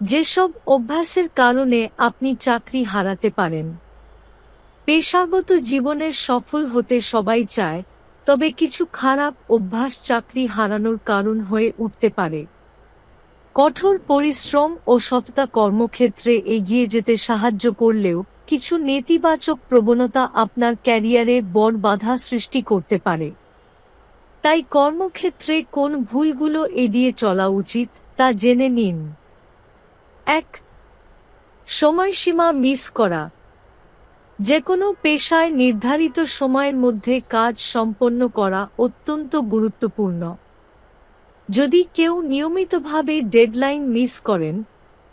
যেসব অভ্যাসের কারণে আপনি চাকরি হারাতে পারেন। পেশাগত জীবনের সফল হতে সবাই চায়, তবে কিছু খারাপ অভ্যাস চাকরি হারানোর কারণ হয়ে উঠতে পারে। কঠোর পরিশ্রম ও সততা কর্মক্ষেত্রে এগিয়ে যেতে সাহায্য করলেও কিছু নেতিবাচক প্রবণতা আপনার ক্যারিয়ারে বড় বাধা সৃষ্টি করতে পারে। তাই কর্মক্ষেত্রে কোন ভুলগুলো এড়িয়ে চলা উচিত তা জেনে নিন। এক, সময়সীমা মিস করা। যে কোনো পেশায় নির্ধারিত সময়ের মধ্যে কাজ সম্পন্ন করা অত্যন্ত গুরুত্বপূর্ণ। যদি কেউ নিয়মিতভাবে ডেডলাইন মিস করেন,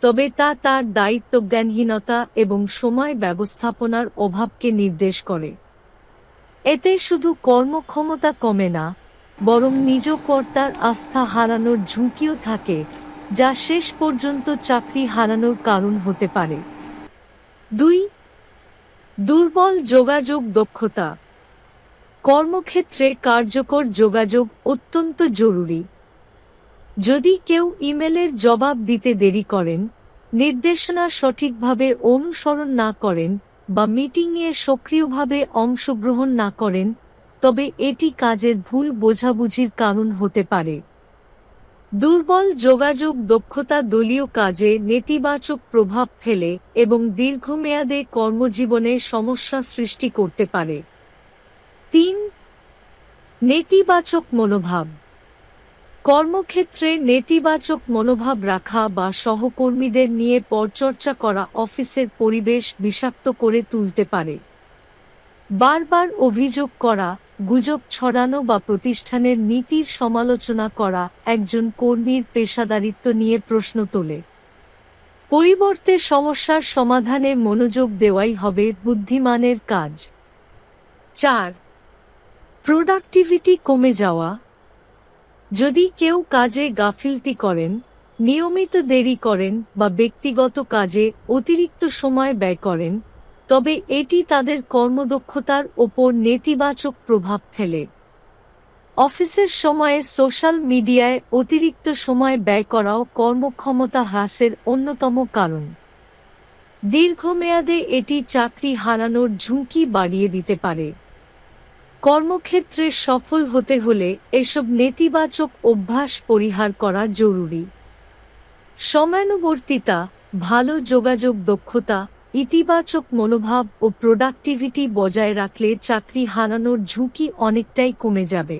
তবে তা তার দায়িত্বজ্ঞানহীনতা এবং সময় ব্যবস্থাপনার অভাবকে নির্দেশ করে। এতে শুধু কর্মক্ষমতা কমে না, বরং নিজ কর্তার আস্থা হারানোর ঝুঁকিও থাকে যা শেষ পর্যন্ত চাকরি হারানোর কারণ হতে পারে। দুই, দুর্বল যোগাযোগ দক্ষতা। কর্মক্ষেত্রে কার্যকর যোগাযোগ অত্যন্ত জরুরি। যদি কেউ ইমেলের জবাব দিতে দেরি করেন, নির্দেশনা সঠিকভাবে অনুসরণ না করেন বা মিটিংয়ে সক্রিয়ভাবে অংশগ্রহণ না করেন, তবে এটি কাজের ভুল বোঝাবুঝির কারণ হতে পারে। দুর্বল যোগাযোগ দক্ষতা দলীয় কাজে নেতিবাচক প্রভাব ফেলে এবং দীর্ঘমেয়াদে কর্মজীবনে সমস্যা সৃষ্টি করতে পারে। তিন, নেতিবাচক মনোভাব। কর্মক্ষেত্রে নেতিবাচক মনোভাব রাখা বা সহকর্মীদের নিয়ে পরচর্চা করা অফিসের পরিবেশ বিষাক্ত করে তুলতে পারে। বারবার অভিযোগ করা গুজব ছড়ানো বা প্রতিষ্ঠানের নীতির সমালোচনা করা একজন কর্মীর পেশাদারিত্ব নিয়ে প্রশ্ন তোলে। পরিবর্তে সমস্যার সমাধানে মনোযোগ দেওয়াই হবে বুদ্ধিমানের কাজ। চার, প্রোডাক্টিভিটি কমে যাওয়া। যদি কেউ কাজে গাফিলতি করেন, নিয়মিত দেরি করেন বা ব্যক্তিগত কাজে অতিরিক্ত সময় ব্যয় করেন তবে এটি তাদের কর্মদক্ষতার ওপর নেতিবাচক প্রভাব ফেলে। অফিসের সময়ে সোশ্যাল মিডিয়ায় অতিরিক্ত সময় ব্যয় করাও কর্মক্ষমতা হ্রাসের অন্যতম কারণ। দীর্ঘমেয়াদে এটি চাকরি হারানোর ঝুঁকি বাড়িয়ে দিতে পারে। কর্মক্ষেত্রে সফল হতে হলে এসব নেতিবাচক অভ্যাস পরিহার করা জরুরি। সময়ানুবর্তিতা, ভালো যোগাযোগ দক্ষতা ইতিবাচক মনোভাব ও প্রোডাক্টিভিটি বজায় রাখলে চাকরি হারানোর ঝুঁকি অনেকটাই কমে যাবে।